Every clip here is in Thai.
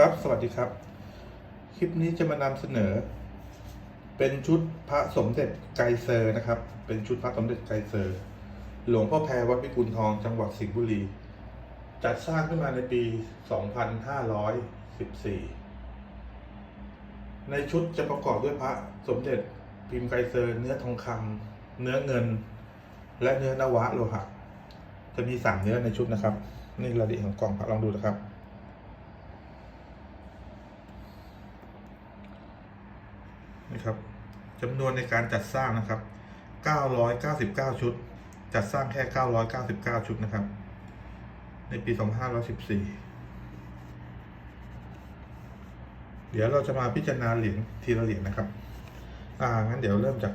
ครับ สวัสดีครับ คลิปนี้จะมานำเสนอ เป็นชุดพระสมเด็จไกเซอร์นะครับ เป็นชุดพระสมเด็จไกเซอร์ หลวงพ่อแพรวัดพิกุลทองจังหวัดสิงห์บุรี จัดสร้างขึ้นมาในปี 2514 ในชุดจะประกอบด้วยพระสมเด็จพิมพ์ไกเซอร์ เนื้อทองคำเนื้อเงิน และเนื้อนวะโลหะ จะมีสามเนื้อในชุดนะครับ นี่รายละเอียดของกล่องพระลองดูนะครับ นะครับจำนวนในการจัดสร้างนะครับ 999 ชุด จัดสร้างแค่ 999 ชุดนะครับ ในปี 2514 เดี๋ยวเราจะมาพิจารณาเหรียญทีละเหรียญนะครับ อ่า งั้นเดี๋ยวเริ่มจาก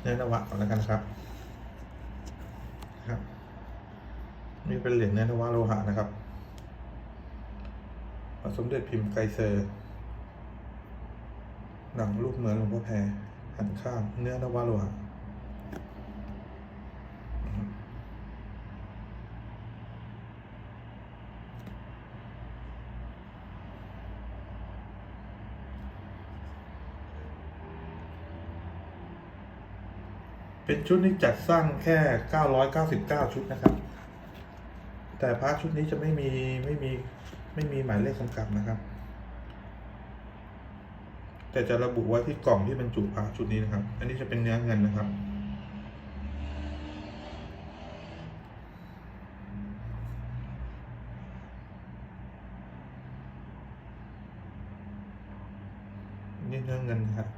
เนื้อนวะก่อนแล้วกันนะครับ ครับ นี่เป็นเหรียญเนื้อนวะโลหะนะครับ สมเด็จพิมพ์ไกเซอร์ หนังรูปเหมือนหลวงพ่อแพรหันข้างเนื้อนวโลหะเป็นชุดนี้จัดสร้างแค่ 999 ชุดนะครับ แต่พระชุดนี้จะไม่มีไม่มีไม่มีหมายเลขกำกับนะครับ แต่จะระบุไว้ที่กล่องที่บรรจุพระชุดนี้นะครับ อันนี้จะเป็นเนื้อเงินนะครับ นี่เนื้อเงินครับ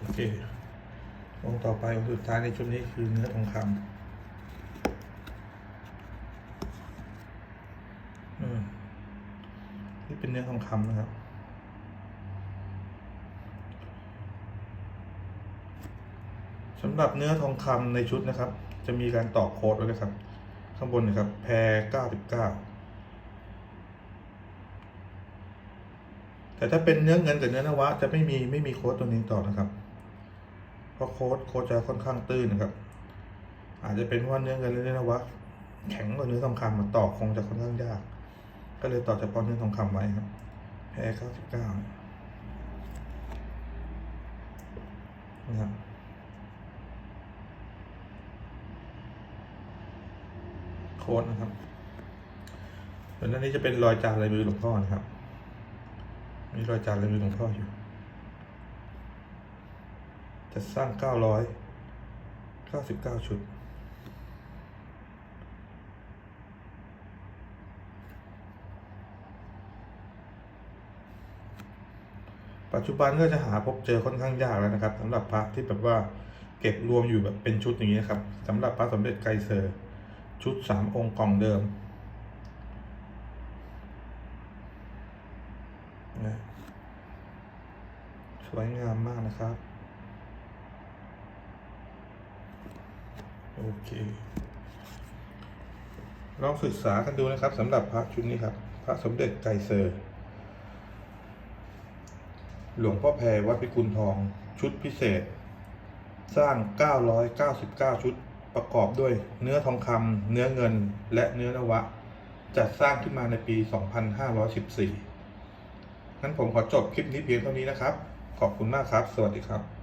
โอเค องค์ต่อไปองค์สุดท้ายในชุดนี้คือเนื้อทองคำอืมนี่เป็นเนื้อทองคำนะครับ สำหรับเนื้อทองคำในชุดนะครับ จะมีการต่อโค้ดไว้นะครับ ข้างบนนะครับ แพรเก้าสิบเก้าแต่ถ้าเป็นเนื้อเงินกับเนื้อนวะ จะไม่มีไม่มีโค้ดตัวนี้ต่อนะครับ เพราะโค้ดโค้ดจะค่อนข้างตื้นนะครับ อาจจะเป็นเพราะว่าเนื้อเงินหรือเนื้อนวะแข็งกว่าเนื้อทองคำมาต่อคงจะค่อนข้างยาก ก็เลยต่อเฉพาะเนื้อทองคำไว้ครับแพรเก้าสิบเก้านะครับโค้ดนะครับส่วนด้านนี้จะเป็นรอยจานลายมือหลวงพ่อนะครับมีรอยจานลายมือหลวงพ่ออยู่ จะสร้างเก้าร้อยเก้าสิบเก้าชุด ปัจจุบันก็จะหาพบเจอค่อนข้างยากแล้วนะครับสำหรับพระที่แบบว่าเก็บรวมอยู่แบบเป็นชุดอย่างนี้นครับสำหรับพระสมเด็จไกรเซอร์ ชุดสามองค์กล่องเดิมนะสวยงามมากนะครับ โอเคลองศึกษากันดูนะครับสำหรับพระชุดนี้ครับ พระสมเด็จไกเซอร์ หลวงพ่อแพรวัดพิกุลทองชุดพิเศษ สร้าง 999 ชุดประกอบด้วยเนื้อทองคำเนื้อเงินและเนื้อนวะ จัดสร้างขึ้นมาในปี 2514งั้นผมขอจบคลิปนี้เพียงเท่านี้นะครับ ขอบคุณมากครับ สวัสดีครับ